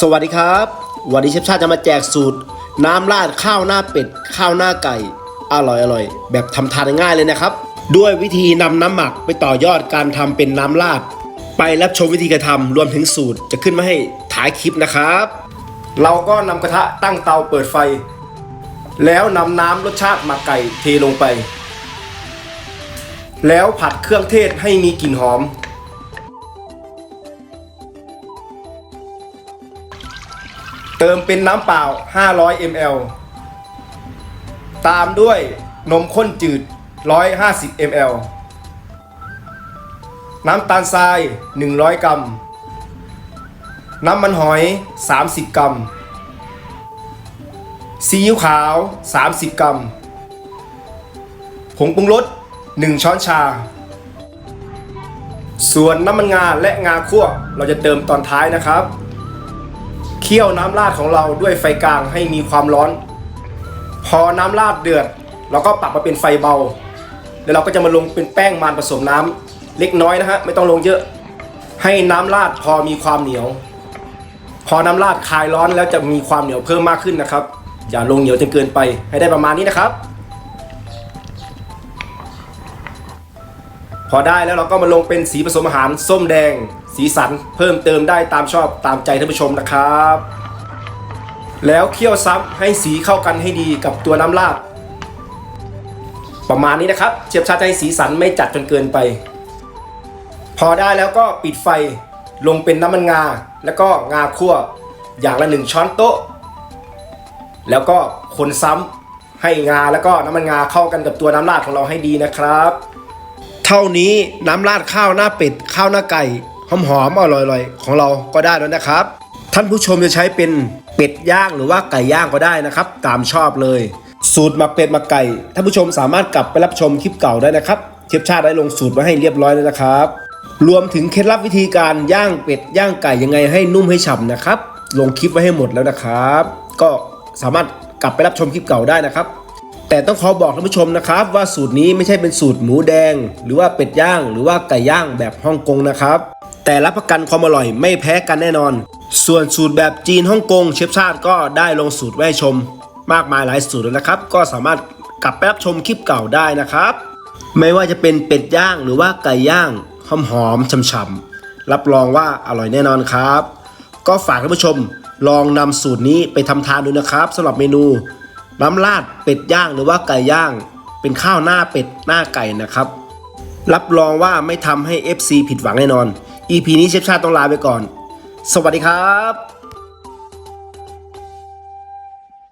สวัสดีครับ วันนี้เชฟชาติจะมาแจกสูตร น้ำราดข้าวหน้าเป็ด ข้าวหน้าไก่ อร่อยอร่อยๆแบบทำทานง่ายเลยนะครับ ด้วยวิธีนำน้ำหมักไปต่อยอดการทำเป็นน้ำราด ไปรับชมวิธีการทำรวมถึงสูตรจะขึ้นมาให้ถ่ายคลิปนะครับ เราก็นำกระทะตั้งเตาเปิดไฟ แล้วนำน้ำรสชาติหมักไก่เทลงไป แล้วผัดเครื่องเทศให้มีกลิ่นหอม เติมเป็นน้ำเปล่า 500 ml ตามด้วยนมข้นจืด 150 ml น้ำตาลทราย 100 กรัม น้ำมันหอย 30 กรัม ซีอิ๊วขาว 30 กรัม ผงปรุงรส 1 ช้อนชา ส่วนน้ำมันงาและงาคั่วเราจะเติมตอนท้ายนะครับ เคี่ยวน้ำราดของเราด้วยไฟกลางให้มีความร้อน พอน้ำราดเดือด เราก็ปรับมาเป็นไฟเบา แล้วเราก็จะมาลงเป็นแป้งมันผสมน้ำเล็กน้อยนะฮะไม่ต้องลงเยอะ ให้น้ำราดพอมีความเหนียว พอน้ำราดคลายร้อนแล้วจะมีความเหนียวเพิ่มมากขึ้นนะครับ อย่าลงเหนียวจนเกินไปให้ได้ประมาณนี้นะครับ พอได้แล้วเราก็มาลงเป็นสีผสมอาหารส้มแดง สีสันเพิ่มเติมได้ตามชอบตามใจท่านผู้ชมนะครับ แล้วเคี่ยวซ้ำให้สีเข้ากันให้ดีกับตัวน้ำราดประมาณนี้นะครับเชียบชาให้สีสันไม่จัดจนเกินไป พอได้แล้วก็ปิดไฟลงเป็นน้ำมันงา แล้วก็งาคั่วอย่างละหนึ่งช้อนโต๊ะ แล้วก็คนซ้ำให้งาแล้วก็น้ำมันงาเข้ากันกับตัวน้ำราดของเราให้ดีนะครับ เท่านี้น้ำราดข้าวหน้าเป็ดข้าวหน้าไก่หอมหอมๆอร่อยๆ ของเราก็ได้แล้วนะครับ ท่านผู้ชมจะใช้เป็นเป็ดย่างหรือว่าไก่ย่างก็ได้นะครับ ตามชอบเลย สูตรหมักเป็ดหมักไก่ท่านผู้ชมสามารถกลับไปรับชมคลิปเก่าได้นะครับเชฟชาติได้ลงสูตรไว้ให้เรียบร้อยแล้วนะครับ รวมถึงเคล็ดลับวิธีการย่างเป็ดย่างไก่ยังไงให้นุ่มให้ฉ่ำนะครับ ลงคลิปไว้ให้หมดแล้วนะครับ ก็สามารถกลับไปรับชมคลิปเก่าได้นะครับ แต่ต้องขอบอกท่านผู้ชมนะครับ ว่าสูตรนี้ไม่ใช่เป็นสูตรหมูแดง หรือว่าเป็ดย่าง หรือว่าไก่ย่างแบบฮ่องกงนะครับ แต่รับประกันความอร่อยไม่แพ้กันแน่นอน ส่วนสูตรแบบจีนฮ่องกงเชฟชาติก็ได้ลงสูตรไว้ชม มากมายหลายสูตรแล้วนะครับ ก็สามารถกลับไปรับชมคลิปเก่าได้นะครับ ไม่ว่าจะเป็นเป็ดย่างหรือว่าไก่ย่างหอมหอมฉ่ำๆรับรองว่าอร่อยแน่นอนครับ ก็ฝากท่านผู้ชมลองนำสูตรนี้ไปทำทานดูนะครับสำหรับเมนู น้ำราดเป็ดย่างหรือว่าไก่ย่าง เป็นข้าวหน้าเป็ดหน้าไก่นะครับ รับรองว่าไม่ทำให้ FC ผิดหวังแน่นอน EP นี้เชฟชาติต้องลาไปก่อน สวัสดีครับ